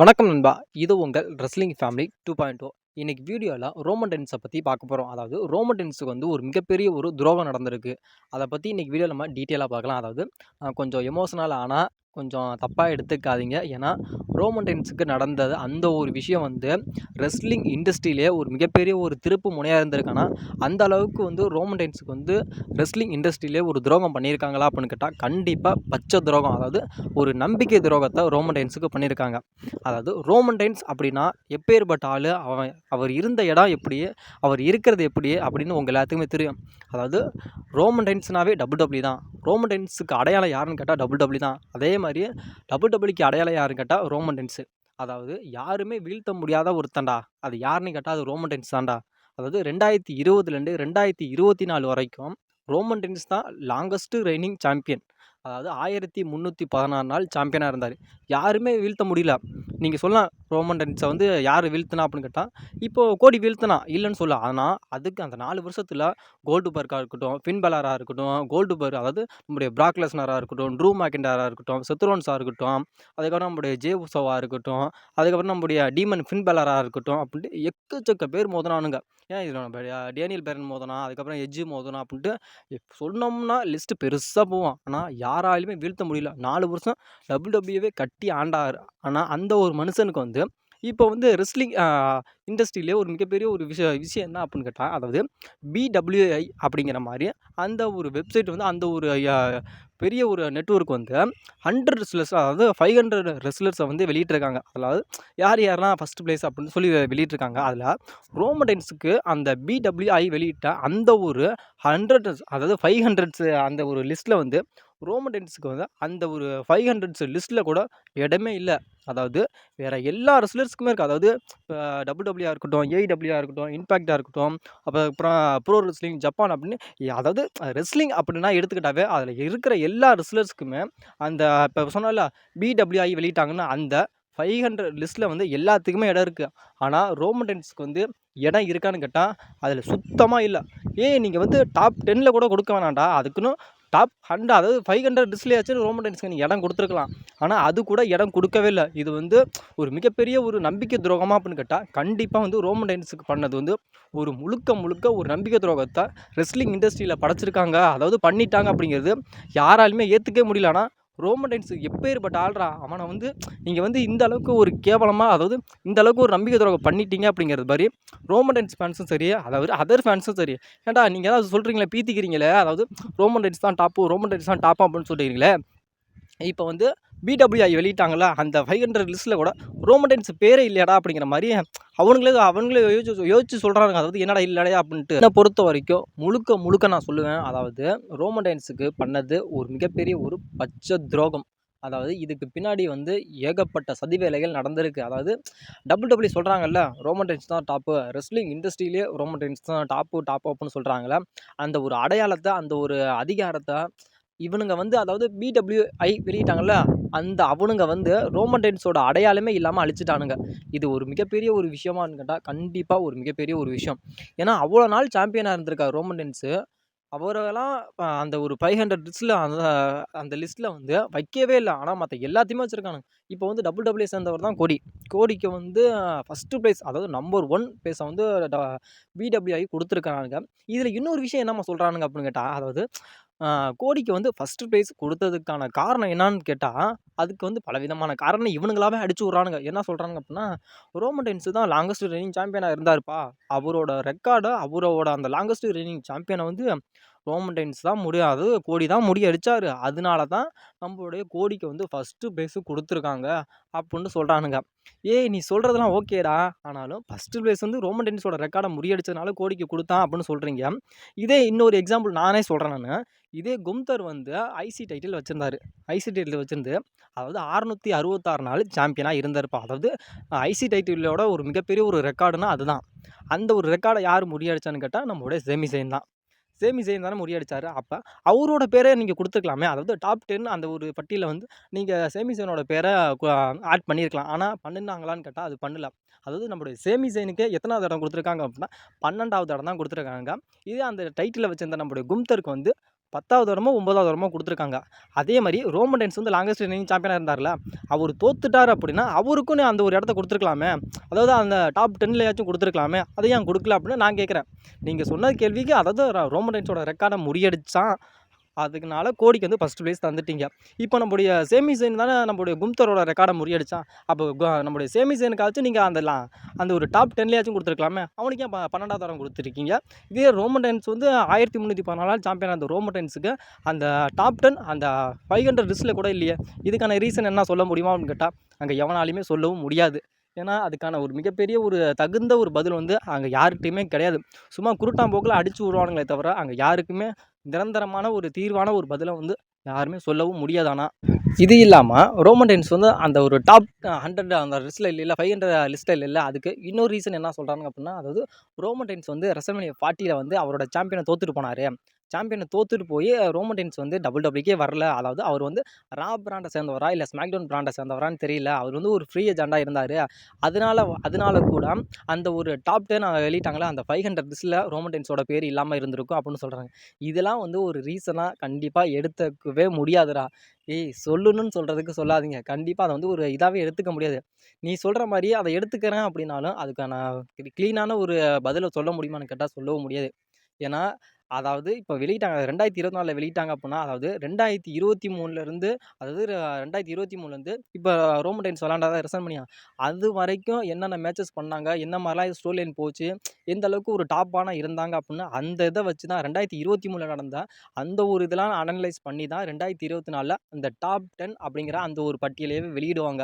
வணக்கம் நண்பா. இது உங்கள் wrestling family two point O இன்னைக்கு வீடியோவில் ரோமன் டென்ஸை பற்றி பார்க்க போகிறோம் அதாவது ரோமன் டென்ஸுக்கு வந்து ஒரு மிகப்பெரிய ஒரு துரோகம் நடந்திருக்கு. அதை பற்றி இன்னைக்கு வீடியோ நம்ம டீட்டெயிலாக பார்க்கலாம். அதாவது கொஞ்சம் எமோஷனல் ஆனால் கொஞ்சம் தப்பாக எடுத்துக்காதீங்க. ஏன்னா ரோமன்டென்ஸுக்கு நடந்தது அந்த ஒரு விஷயம் வந்து ரெஸ்லிங் இண்டஸ்ட்ரியிலே ஒரு மிகப்பெரிய ஒரு திருப்பு முனையாக இருந்திருக்கானா அந்த அளவுக்கு வந்து ரோமன்டென்ஸுக்கு வந்து ரெஸ்லிங் இண்டஸ்ட்ரியிலே ஒரு துரோகம் பண்ணியிருக்காங்களா அப்படின்னு கேட்டால் கண்டிப்பாக பச்சை துரோகம் அதாவது ஒரு நம்பிக்கை துரோகத்தை ரோமன்டென்ஸுக்கு பண்ணியிருக்காங்க. அதாவது ரோமன் டைன்ஸ் அப்படின்னா எப்பேற்பட்ட ஆள் அவன் அவர் இருந்த இடம் எப்படி அவர் இருக்கிறது எப்படி அப்படின்னு உங்கள் எல்லாத்துக்குமே தெரியும். அதாவது ரோமன் டைன்ஸ்னாவே டபுள் டபுள்யூ தான். ரோமன் டைன்ஸுக்கு அடையாளம் யாருன்னு கேட்டால் டபுள் டபுள்யூ தான். அதே மாதிரி டபுள் டபுள்யூக்கு அடையாளம் யாருன்னு கேட்டால் ரோமன் டென்ஸு. அதாவது யாருமே வீழ்த்த முடியாத ஒருத்தன்டா. அது யாருன்னு கேட்டால் அது ரோமன் டென்ஸ் தான்டா. அதாவது ரெண்டாயிரத்தி இருபதுலேருந்து ரெண்டாயிரத்தி இருபத்தி நாலு வரைக்கும் ரோமன் டென்ஸ் தான் லாங்கஸ்ட்டு ரெய்னிங் சாம்பியன் அதாவது ஆயிரத்தி முந்நூற்றி பதினாறு நாள் சாம்பியனாக இருந்தார். யாருமே வீழ்த்த முடியல. நீங்கள் சொல்லலாம் ரோமன் டென்ஸை வந்து யார் வீழ்த்தினா அப்படின்னு கேட்டால் இப்போது கோடி வீழ்த்தினா இல்லைன்னு சொல்ல. ஆனால் அதுக்கு அந்த நாலு வருஷத்தில் கோல்டு பர்க்காக இருக்கட்டும் ஃபின்பலராக இருக்கட்டும் கோல்டு பர்க் அதாவது நம்முடைய பிராக்லெஸ்னராக இருக்கட்டும் ட்ரூ மேக்கிண்டாராக இருக்கட்டும் செத்ரோன்ஸாக இருக்கட்டும் அதுக்கப்புறம் நம்முடைய ஜே உசோவாக இருக்கட்டும் அதுக்கப்புறம் நம்முடைய டீமன் ஃபின்பலராக இருக்கட்டும் அப்படின்ட்டு எக்கச்சக்க பேர் மோதினானுங்க. ஏன் இதில் நம்ம டேனியல் பேரன் மோதனா அதுக்கப்புறம் எஜ்ஜு மோதனா அப்படின்ட்டு சொன்னோம்னா லிஸ்ட்டு பெருசாக போவோம் ஆனால் யாராலையுமே வீழ்த்த முடியல. நாலு வருஷம் டபுள் கட்டி ஆண்டார். ஆனால் அந்த ஒரு மனுஷனுக்கு வந்து இப்போ வந்து ரெஸ்லிங் இண்டஸ்ட்ரியிலே ஒரு மிகப்பெரிய ஒரு விஷய விஷயம் என்ன அப்படின்னு கேட்டால் அதாவது பிடபிள்யூஐ அப்படிங்கிற மாதிரி அந்த ஒரு வெப்சைட் வந்து அந்த ஒரு பெரிய ஒரு நெட்வொர்க் வந்து ஹண்ட்ரட் ரெஸ்லர்ஸ் அதாவது ஃபைவ் ஹண்ட்ரட் ரெஸ்லர்ஸை வந்து வெளியிட்டிருக்காங்க. அதாவது யார் யாரெல்லாம் ஃபஸ்ட் பிளேஸ் அப்படின்னு சொல்லி வெளியிட்டிருக்காங்க. அதில் ரோமடைன்ஸுக்கு அந்த பிடபிள்யூஐ வெளியிட்ட அந்த ஒரு ஹண்ட்ரட் அதாவது ஃபைவ் ஹண்ட்ரட்ஸ் அந்த ஒரு லிஸ்ட்டில் வந்து ரோமடைன்ஸுக்கு வந்து அந்த ஒரு ஃபைவ் ஹண்ட்ரட்ஸ் லிஸ்ட்டில் கூட இடமே இல்லை. அதாவது வேறு எல்லா ரெஸ்லர்ஸ்க்குமே இருக்குது அதாவது டபுள் டபிள்யூஆ இருக்கட்டும் ஏஇடபிள்யூஆ இருக்கட்டும் இம்பாக்டாக இருக்கட்டும் அப்புறம் அப்புறம் ப்ரோ ரெஸ்லிங் ஜப்பான் அப்படின்னு அதாவது ரெஸ்லிங் அப்படின்னா எடுத்துக்கிட்டாவே அதில் இருக்கிற எல்லா ரெஸ்லர்ஸ்க்குமே அந்த இப்போ சொன்னால பிடபிள்யூஐ வெளியிட்டாங்கன்னா அந்த ஃபைவ் ஹண்ட்ரட் லிஸ்ட்டில் வந்து எல்லாத்துக்குமே இடம் இருக்குது ஆனால் ரோமண்டன்ஸ்க்கு வந்து இடம் இருக்கான்னு கேட்டால் அதில் சுத்தமாக இல்லை. ஏன் நீங்கள் வந்து டாப் டென்னில் கூட கொடுக்க வேணாம்டா. அதுக்குன்னு டாப் ஹண்ட்ரட் அதாவது ஃபைவ் ஹண்ட்ரட் லிஸ்ட்லேயாச்சும் ரோமண்டன்ஸ்க்கு நீங்கள் இடம் கொடுத்துருக்கலாம். ஆனால் அது கூட இடம் கொடுக்கவே இல்லை. இது வந்து ஒரு மிகப்பெரிய ஒரு நம்பிக்கை துரோகமாக அப்படின்னு கேட்டால் கண்டிப்பாக வந்து ரோமன் டைன்ஸுக்கு பண்ணது வந்து ஒரு முழுக்க முழுக்க ஒரு நம்பிக்கை துரோகத்தை ரெஸ்லிங் இண்டஸ்ட்ரியில் படைச்சிருக்காங்க. அதாவது பண்ணிட்டாங்க அப்படிங்கிறது யாராலுமே ஏற்றுக்கவே முடியல. ஆனால் ரோமன் டைன்ஸ் எப்பேற்பட்ட ஆள்றா அவனை வந்து நீங்கள் வந்து இந்த அளவுக்கு ஒரு கேவலமாக அதாவது இந்த அளவுக்கு ஒரு நம்பிக்கை துறவை பண்ணிட்டீங்க அப்படிங்கிறது மாதிரி ரோமன் டைன்ஸ் ஃபேன்ஸும் சரி அதாவது அதர் ஃபேன்ஸும் சரி. ஏன்டா நீங்கள் ஏதாவது சொல்கிறீங்களே பீத்திக்கிறீங்களே? அதாவது ரோமன் டைன்ஸ் தான் டாப்பு ரோமன் டைன்ஸ் தான் டாப் அப்படின்னு சொல்கிறீங்களே இப்போ வந்து பிடபிள்யூஐ வெளியிட்டாங்களா? அந்த ஃபைவ் ஹண்ட்ரட் லிஸ்ட்டில் கூட ரோமன்டைன்ஸ் பேரே இல்லையாடா அப்படிங்கிற மாதிரி அவங்களே அவங்களே யோசிச்சு யோசிச்சு சொல்கிறாங்க அதாவது என்னடா இல்லையா அப்படின்ட்டு. என்னை பொறுத்த வரைக்கும் முழுக்க முழுக்க நான் சொல்லுவேன். அதாவது ரோமன்டைன்ஸுக்கு பண்ணது ஒரு மிகப்பெரிய ஒரு பச்சை துரோகம். அதாவது இதுக்கு பின்னாடி வந்து ஏகப்பட்ட சதி வேலைகள் நடந்திருக்கு. அதாவது டபுள் டபுள்யூ சொல்கிறாங்கல்ல ரோமன்டைன்ஸ் தான் டாப்பு ரெஸ்லிங் இண்டஸ்ட்ரியிலே ரோமன்டைன்ஸ் தான் டாப்பு டாப் அப்படின்னு சொல்கிறாங்களே அந்த ஒரு அடையாளத்தை அந்த ஒரு அதிகாரத்தை இவனுங்க வந்து அதாவது பிடபிள்யூஐ வெளியிட்டாங்கல்ல அந்த அவனுங்க வந்து ரோமன் டைன்ஸோட அடையாளமே இல்லாமல் அழிச்சிட்டானுங்க. இது ஒரு மிகப்பெரிய ஒரு விஷயமான்னு கேட்டால் கண்டிப்பாக ஒரு மிகப்பெரிய ஒரு விஷயம். ஏன்னா அவ்வளோ நாள் சாம்பியனாக இருந்திருக்காரு ரோமன் டைன்ஸு அவரெல்லாம் அந்த ஒரு ஃபைவ் ஹண்ட்ரட் லிஸ்ட்டில் அந்த அந்த லிஸ்ட்டில் வந்து வைக்கவே இல்லை. ஆனால் மற்ற எல்லாத்தையுமே வச்சுருக்கானுங்க. இப்போ வந்து டபுள் டபுள்யூ சேர்ந்தவர் தான் கோடி. கோடிக்கு வந்து ஃபஸ்ட்டு ப்ளேஸ் அதாவது நம்பர் ஒன் ப்ளேஸை வந்து பிடபிள்யூஐ கொடுத்துருக்கானுங்க இதில் இன்னொரு விஷயம் என்னம்மா சொல்கிறானுங்க அப்படின்னு கேட்டால் அதாவது கோடிக்கு வந்து ஃபஸ்ட்டு ப்ரைஸ் கொடுத்ததுக்கான காரணம் என்னான்னு கேட்டால் அதுக்கு வந்து பலவிதமான காரணம். இவனுங்களாவே அடிச்சு விட்றானுங்க. என்ன சொல்கிறாங்க அப்படின்னா ரோமன் டைன்ஸ் தான் லாங்கஸ்ட் ரன்னிங் சாம்பியனாக இருந்தார்ப்பா. அவரோட ரெக்கார்டை அவரோட அந்த லாங்கஸ்ட் ரன்னிங் சாம்பியனை வந்து ரோமன் டைன்ஸ் தான் முடியாது கோடி தான் முடி அடித்தார் அதனால தான் நம்மளுடைய கோடிக்கு வந்து ஃபஸ்ட்டு ப்ரைஸு கொடுத்துருக்காங்க அப்படின்னு சொல்கிறானுங்க ஏய் நீ சொல்கிறதெல்லாம் ஓகேடா ஆனாலும் ஃபஸ்ட்டு ப்ளேஸ் வந்து ரோமன் டென்னிஸோட ரெக்கார்டை முறியடிச்சதுனால கோடிக்கு கொடுத்தான் அப்படின்னு சொல்கிறீங்க இதே இன்னொரு எக்ஸாம்பிள் நானே சொல்கிறேன் நான். இதே கும்தர் வந்து ஐசி டைட்டில் வச்சுருந்தாரு. ஐசி டைட்டில் வச்சுருந்து அதாவது அறுநூற்றி அறுபத்தாறு நாள் சாம்பியனாக இருந்திருப்பா. அதாவது ஐசி டைட்டிலோட ஒரு மிகப்பெரிய ஒரு ரெக்கார்டுனா அதுதான். அந்த ஒரு ரெக்கார்டை யார் முறியடிச்சான்னு கேட்டால் நம்மளுடைய செமிசைன் தான். சேமி ஜெயின் தானே முறியடிச்சார். அப்போ அவரோட பேரை நீங்கள் கொடுத்துருக்கலாமே. அதாவது டாப் டென் அந்த ஒரு பட்டியலில் வந்து நீங்கள் சேமி சேனோட பேரை ஆட் பண்ணியிருக்கலாம் ஆனால் பண்ணினாங்களான்னு கேட்டால் அது பண்ணல. அதாவது நம்மளுடைய சேமி ஜெயினுக்கு எத்தனாவது இடம் கொடுத்துருக்காங்க அப்படின்னா பன்னெண்டாவது இடம் தான் கொடுத்துருக்காங்க. இதே அந்த டைட்டிலில் வச்சிருந்த நம்மளுடைய கும்தருக்கு வந்து 10வது வாரமோ, 9வது வாரமோ குடுத்துருக்காங்க. அதே மாதிரி ரோமன் டென்ஸ் வந்து லாங்கஸ்ட் ரன்னிங் சாம்பியனாக இருந்தார்ல, அவர் தோத்துட்டாரு அப்படின்னா அவருக்கும் அந்த ஒரு இடத்த கொடுத்துருக்கலாமே அதாவது அந்த டாப் டென்லையாச்சும் கொடுத்துருக்கலாமே அதை ஏன் கொடுக்கல அப்படின்னு நான் கேட்குறேன். நீங்கள் சொன்ன கேள்விக்கு அதாவது ர ரோமன் ரெயின்ஸோட ரெக்கார்டை முறியடித்தான் அதுக்குனால கோடிக்கு வந்து ஃபஸ்ட் ப்ளேஸ் தந்துட்டீங்க. இப்போ நம்முடைய சேமி தானே நம்முடைய கும்தரோட ரெக்கார்டை முறியடிச்சான். அப்போ நம்முடைய சேமி நீங்கள் அந்த அந்த ஒரு டாப் டென்லேயாச்சும் கொடுத்துருக்கலாமே அவனுக்கு ஏன் ப 12வது இதே ரோமன் டைன்ஸ் வந்து ஆயிரத்தி முந்நூற்றி பதினாலாம் சாம்பியன் அந்த ரோமன் டைன்ஸுக்கு அந்த டாப் 10 அந்த 500 லிஸ்ட்ல கூட இல்லையே! இதுக்கான ரீசன் என்ன சொல்ல முடியுமா? அப்படின்னு கேட்டால் அங்கே எவனாலையுமே சொல்லவும் முடியாது. ஏன்னா, அதுக்கான ஒரு மிகப்பெரிய ஒரு தகுந்த ஒரு பதில் வந்து அங்கே யார்கிட்டயுமே கிடையாது. சும்மா குருட்டாம்போக்குல அடிச்சு விடுவானுங்களே தவிர, அங்கே யாருக்குமே நிரந்தரமான ஒரு தீர்வான ஒரு பதிலை வந்து யாருமே சொல்லவும் முடியாதானா இது இல்லாமல் ரோமன் ரெயின்ஸ் வந்து அந்த ஒரு டாப் 100 அந்த லிஸ்ட்டில் இல்லை இல்லை ஃபைவ் ஹண்ட்ரட் லிஸ்ட்டில் இல்லை அதுக்கு இன்னொரு ரீசன் என்ன சொல்கிறாங்க அப்படின்னா அதாவது ரோமன் ரெயின்ஸ் வந்து ரெசல்மேனியா 40ல வந்து அவரோட சாம்பியனை தோத்துட்டு போனாரு. சாம்பியனை தோத்துட்டு போய் ரோமன் வந்து வந்து WWE வரல. அதாவது அவர் வந்து ரா பிராண்டை சேர்ந்தவரா, இல்லை ஸ்மாக்டவுன் பிராண்டை சேர்ந்தவரான்னு தெரியல. அவர் வந்து ஒரு ஃப்ரீ ஏஜெண்டாக இருந்தார் அதனால அதனால கூட அந்த ஒரு டாப் 10 வெளியிட்டாங்கல்ல, அந்த 500 லிஸ்ட்ல ரோமன் ரெயின்ஸோட பேர் இல்லாமல் இருந்திருக்கும் அப்படின்னு சொல்கிறாங்க இதெல்லாம் வந்து ஒரு ரீசனாக கண்டிப்பாக எடுத்துக்கவே முடியாதுடா. ஏய் சொல்லணும்னு சொல்கிறதுக்கு சொல்லாதீங்க. கண்டிப்பாக அதை வந்து ஒரு இதாகவே எடுத்துக்க முடியாது. நீ சொல்கிற மாதிரி அதை எடுத்துக்கிறேன் அப்படின்னாலும் அதுக்கான க்ளீனான ஒரு பதிலை சொல்ல முடியுமான்னு கேட்டால் சொல்லவும் முடியாது. ஏன்னா, அதாவது இப்போ வெளியிட்டாங்க 2024ல வெளியிட்டாங்க அப்படின்னா அதாவது ரெண்டாயிரத்தி இருபத்தி மூணுலேருந்து அதாவது ரெண்டாயிரத்தி இருபத்தி மூணுலேருந்து இப்போ ரோமன் டைன்ஸ் விளாண்டாதான் ரிசன் பண்ணியா அது வரைக்கும் என்னென்ன மேட்சஸ் பண்ணாங்க, என்ன மாதிரிலாம் ஸ்டோரி லைன் போச்சு, எந்த அளவுக்கு ஒரு டாப்பான இருந்தாங்க அப்டின்னு அந்த இதை வச்சு தான் 2023ல நடந்த அந்த ஒரு இதெல்லாம் அனலைஸ் பண்ணி தான் 2024ல அந்த டாப் டென் அப்படிங்கிற அந்த ஒரு பட்டியலையே வெளியிடுவாங்க.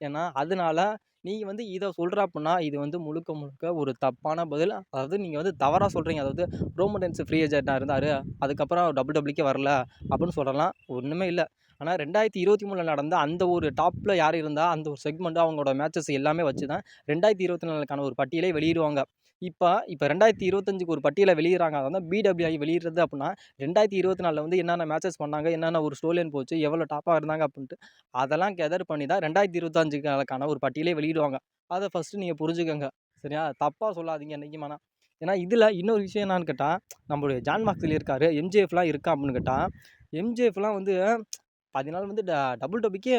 ஏன்னா, அதனால நீங்கள் வந்து இதை சொல்கிற அப்படின்னா இது வந்து முழுக்க முழுக்க ஒரு தப்பான பதில். அதாவது நீங்கள் வந்து தவறாக சொல்கிறீங்க அதாவது ரோமன் ரெயின்ஸ் ஃப்ரீ ஏஜென்ட்டா இருந்தார் அதுக்கப்புறம் WWEக்கே வரல அப்படின்னு சொல்லலாம். ஒன்றுமே இல்லை ஆனால் ரெண்டாயிரத்தி இருபத்தி மூணில் நடந்த அந்த ஒரு டாப்பில் யார் இருந்தால் அந்த ஒரு செக்மெண்ட்டு அவங்களோட மேட்சஸ் எல்லாமே வச்சு தான் 2024க்கான ஒரு பட்டியலே வெளியிடுவாங்க. இப்போ இப்போ ரெண்டாயிரத்தி இருபத்தஞ்சுக்கு ஒரு பட்டியலை வெளியிடறாங்க அதை வந்து பிடபிள்யூஐ வெளியிடுறது அப்டின்னா, 2024ல வந்து என்னென்ன மேட்சஸ் பண்ணாங்க, என்னென்ன ஒரு ஸ்டோலியன் போச்சு, எவ்வளோ டாப்பாக இருந்தாங்க அப்படின்ட்டு அதெல்லாம் கெதர் பண்ணி தான் 2025க்கான ஒரு பட்டியலே வெளியிடுவாங்க. அதை ஃபர்ஸ்ட்டு நீங்கள் புரிஞ்சுக்கோங்க சரியா? தப்பாக சொல்லாதீங்க என்னைக்கும் ஆனா. ஏன்னா, இதில் இன்னொரு விஷயம் என்னான்னு கேட்டால் நம்மளுடைய ஜான் மாக்ஸ்லி இருக்காரு. எம்ஜிஎஃப்லாம் இருக்கா அப்படின்னு கேட்டால் எம்ஜிஎஃப்லாம் வந்து அதனால வந்து ட WWEக்கே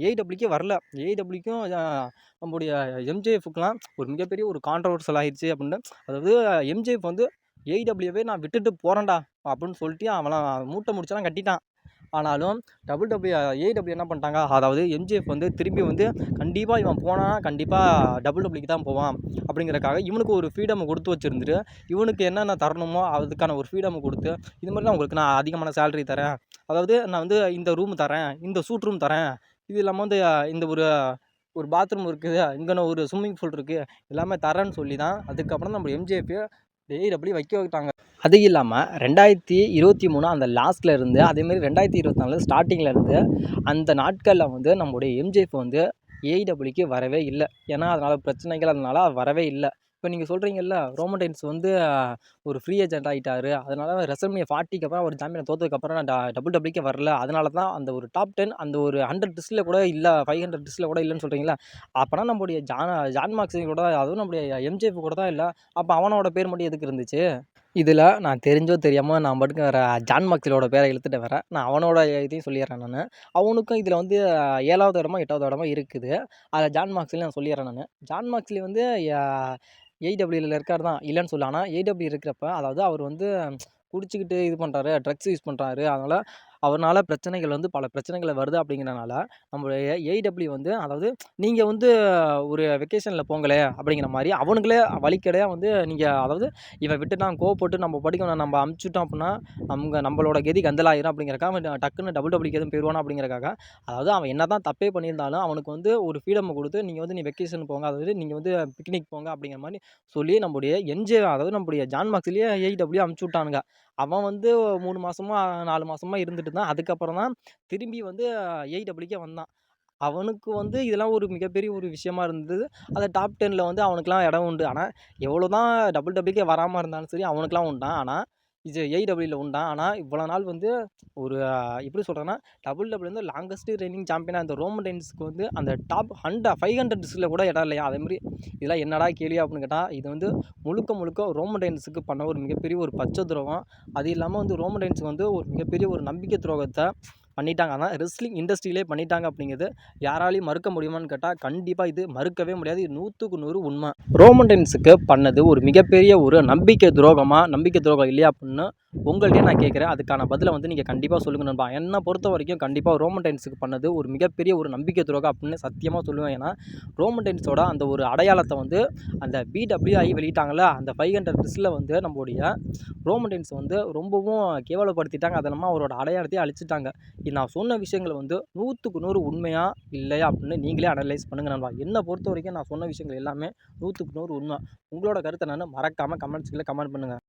ஏஐடபிள்யூக்கே வரல. AEWக்கும் அ நம்முடைய எம்ஜிஎஃப்க்குலாம் ஒரு மிகப்பெரிய ஒரு கான்ட்ரவர்சல் ஆயிருச்சு அப்படின்னு அதாவது எம்ஜிஎஃப் வந்து ஏஐடபிள்யூவே நான் விட்டுட்டு போகிறேன்டா அப்படின்னு சொல்லிட்டு அவன்லாம் மூட்டை முடிச்செல்லாம் கட்டிட்டான். ஆனாலும் டபுள் டபிள்யூ ஏடபிள்யூ என்ன பண்ணிட்டாங்க, அதாவது எம்ஜிஎஃப் வந்து திரும்பி வந்து கண்டிப்பாக இவன் போனான்னா கண்டிப்பாக டபுள் டபிள்யூக்கு தான் போவான் அப்படிங்கிறக்காக இவனுக்கு ஒரு ஃப்ரீடம் கொடுத்து வச்சுருந்துட்டு இவனுக்கு என்னென்ன தரணுமோ அதுக்கான ஒரு ஃப்ரீடம் கொடுத்து இது மாதிரி தான் உங்களுக்கு நான் அதிகமான சேலரி தரேன். அதாவது நான் வந்து இந்த ரூம் தரேன், இந்த சூட் ரூம் தரேன். இது இல்லாமல் வந்து இந்த ஒரு ஒரு பாத்ரூம் இருக்குது, இங்கன ஒரு ஸ்விம்மிங் பூல் இருக்குது எல்லாமே தரேன்னு சொல்லி தான் அதுக்கப்புறம் நம்ம எம்ஜிஎஃப் ஸ்டேஜ் அப்படி வைக்க வைட்டாங்க அது இல்லாமல் ரெண்டாயிரத்தி இருபத்தி மூணு அந்த லாஸ்ட்டில் இருந்து அதேமாரி ரெண்டாயிரத்தி இருபத்தி நாலு ஸ்டார்டிங்கில் இருந்து அந்த நாட்களில் வந்து நம்முடைய எம்ஜிஎஃப் வந்து ஏஐடபிள்யூக்கு வரவே இல்லை. ஏன்னா அதனால் பிரச்சனைகள் அதனால் வரவே இல்லை. இப்போ நீங்கள் சொல்கிறீங்கல்ல ரோமன் டைன்ஸ் வந்து ஒரு ஃப்ரீ ஏஜென்ட் ஆகிட்டாரு அதனால ரெசல்மேனியா 40க்கு அப்புறம் அவர் சாம்பியன் தோத்ததுக்கப்புறம் நான் டபுள் WWEக்கே வரல. அதனால தான் அந்த ஒரு டாப் 10 அந்த ஒரு ஹண்ட்ரட் டிஸ்டில் கூட இல்லை ஃபைவ் ஹண்ட்ரட் டிஸ்டில் கூட இல்லைன்னு சொல்கிறீங்களா அப்போனா நம்முடைய ஜான் ஜான் மார்க்ஸிங் கூட அதுவும் நம்முடைய எம்ஜிஎஃப் கூட தான் இல்லை அப்போ அவனோட பேர் மட்டும் எதுக்கு இருந்துச்சு? இதில் நான் தெரிஞ்சோ தெரியாமல் நான் மட்டும் வேறு ஜான் மாக்ஸ்லியோட பேரை இழுத்துட்டேன் வரேன் நான் அவனோட இதையும் சொல்லிடுறேன் நான் அவனுக்கும் இதில் வந்து ஏழாவது இடமா எட்டாவது இடமா இருக்குது. அதை ஜான் மாக்ஸ்லி நான் சொல்லிடுறேன் நான் ஜான் மாக்ஸ்லி வந்து ஏடபிள்யூவில் இருக்கார் தான், இல்லைன்னு சொல்லலாம் ஆனால் ஏடபிள்யூ இருக்கிறப்ப அதாவது அவர் வந்து குடிச்சுக்கிட்டு இது பண்ணுறாரு ட்ரக்ஸ் யூஸ் பண்ணுறாரு அதனால் அவனால் பிரச்சனைகள் வந்து பல பிரச்சனைகள் வருது அப்படிங்கிறனால நம்மளுடைய AEW வந்து அதாவது நீங்கள் வந்து ஒரு வெக்கேஷனில் போங்களே அப்படிங்கிற மாதிரி அவனுங்களே வழிக்கடையாக வந்து நீங்கள் அதாவது இவன் விட்டுட்டான் கோவப்பட்டு நம்ம படிக்கணும் நம்ம அமுச்சுட்டோம் அப்படின்னா நமங்க நம்மளோட கதி கந்தலாயிரும் அப்படிங்கிறக்கா அவன் டக்குன்னு WWEக்கு எதுவும் போயிருவானா அப்படிங்கிறக்காக அதாவது அவன் என்ன தான் தப்பே பண்ணியிருந்தாலும் அவனுக்கு வந்து ஒரு ஃப்ரீடம் கொடுத்து நீங்கள் வந்து நீ வெக்கேஷன் போங்க, அதாவது நீங்கள் வந்து பிக்னிக் போங்க அப்படிங்கிற மாதிரி சொல்லி நம்முடைய என்ஜே அதாவது நம்முடைய ஜான் மாக்ஸ்லிய AEW அமுச்சு விட்டானுங்க. அவன் வந்து மூணு மாதமா நாலு மாதமா இருந்துட்டு தான் அதுக்கப்புறம் தான் திரும்பி வந்து AEWக்கே வந்தான். அவனுக்கு வந்து இதெல்லாம் ஒரு மிகப்பெரிய ஒரு விஷயமா இருந்தது. அந்த டாப் 10ல வந்து அவனுக்குலாம் இடம் உண்டு. ஆனால் எவ்வளோ தான் டபுள் டபுள்யூக்கே வராமல் இருந்தாலும் சரி, அவனுக்குலாம் உண்டான் ஆனால் இது ஏஇடபிள்யூவில் உண்டான் ஆனால் இவ்வளோ நாள் வந்து ஒரு எப்படி டபுள் டபுள் வந்து லாங்கஸ்ட் ரெய்னிங் சாம்பியனாக அந்த ரோமன் ரெயின்ஸ்க்கு வந்து அந்த டாப் ஹண்ட்ரட் ஃபைவ் ஹண்ட்ரட் டிஸ்கில் கூட இடம் இல்லையா? அதேமாதிரி இதெல்லாம் என்னடா கேள்வி அப்படின்னு கேட்டால் இது வந்து முழுக்க முழுக்க ரோமன் ரெயின்ஸுக்கு பண்ண ஒரு மிகப்பெரிய ஒரு பச்சை துரோகம். அது இல்லாமல் வந்து ரோமன் ரெயின்ஸ் வந்து ஒரு மிகப்பெரிய ஒரு நம்பிக்கை துரோகத்தை பண்ணிட்டாங்க. அதான் ரெஸ்லிங் இண்டஸ்ட்ரியிலே பண்ணிட்டாங்க அப்படிங்கிறது யாராலையும் மறுக்க முடியுமான்னு கேட்டால் கண்டிப்பாக இது மறுக்கவே முடியாது. இது 100க்கு 100 உண்ம. ரோமன் ரெயின்ஸுக்கு பண்ணது ஒரு மிகப்பெரிய ஒரு நம்பிக்கை துரோகமாக நம்பிக்கை துரோகம் இல்லையா? அப்படின்னு உங்கள்ட்டயே நான் கேட்குறேன் அதுக்கான பதிலை வந்து நீங்கள் கண்டிப்பாக சொல்லுங்க நண்பா. என்னை பொறுத்த வரைக்கும் கண்டிப்பாக ரோமன் டைன்ஸுக்கு பண்ணது ஒரு மிகப்பெரிய ஒரு நம்பிக்கை துரோகம் அப்படின்னு சத்தியமாக சொல்லுவேன். ஏன்னா, ரோமன் டைன்ஸோட அந்த ஒரு அடையாளத்தை வந்து அந்த பிடபிள்யூஐ வெளியிட்டாங்களே அந்த 500 லிஸ்ட்ல வந்து நம்முடைய ரோமன் டைன்ஸ் வந்து ரொம்பவும் கேவலப்படுத்திட்டாங்க. அது இல்லாம அவரோட அடையாளத்தையே அழிச்சிட்டாங்க நான் சொன்ன விஷயங்கள் வந்து நூற்றுக்கு நூறு உண்மையாக இல்லையா? அப்படின்னு நீங்களே அனலைஸ் பண்ணுங்க நண்பா. என்னை பொறுத்த வரைக்கும் நான் சொன்ன விஷயங்கள் எல்லாமே நூற்றுக்கு நூறு உண்மை உங்களோட கருத்தை நான் மறக்காமல் கமெண்ட்ஸ் கமெண்ட் பண்ணுங்கள்